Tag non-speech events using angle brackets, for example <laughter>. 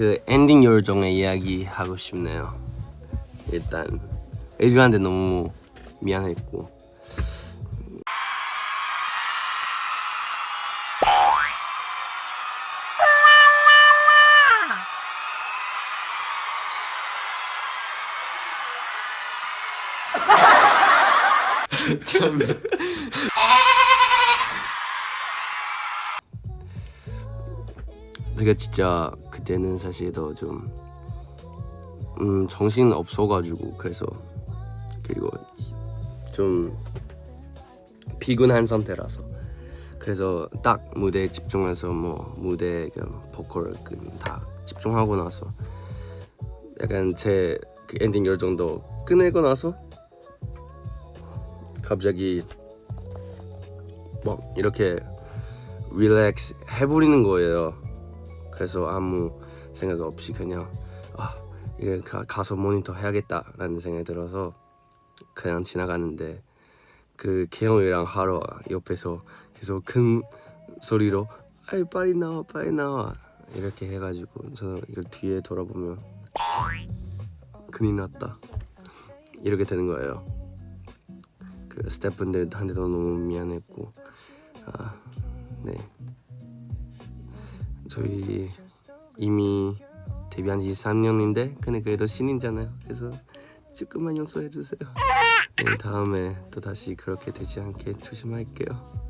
그 엔딩 요정의 이야기 하고 싶네요. 일단 에이즈한테 너무 미안했고 <laughs> 제가 진짜 그때는 사실 더좀 음, 정신 없어가지고 그래서 그리고 좀 피곤한 상태라서 그래서 딱 무대에 집중해서 뭐 무대 그 보컬 그다 집중하고 나서 약간 제 그 엔딩 열정도 끝내고 나서 갑자기 막 이렇게 릴렉스 해버리는 거예요. 그래서 아무 생각 없이 그냥 아 이래 가, 가서 모니터 해야겠다라는 생각이 들어서 그냥 지나갔는데 그 개영이랑 하러 옆에서 계속 큰 소리로 아이 빨리 나와 빨리 나와 이렇게 해가지고 저 이걸 뒤에 돌아보면 큰일 났다 이렇게 되는 거예요. 그 스태프분들한테도 너무 미안했고 아 네. 저희 이미 데뷔한 지 3년인데 근데 그래도 신인잖아요. 그래서 조금만 용서해 주세요. 네, 다음에 또 다시 그렇게 되지 않게 조심할게요.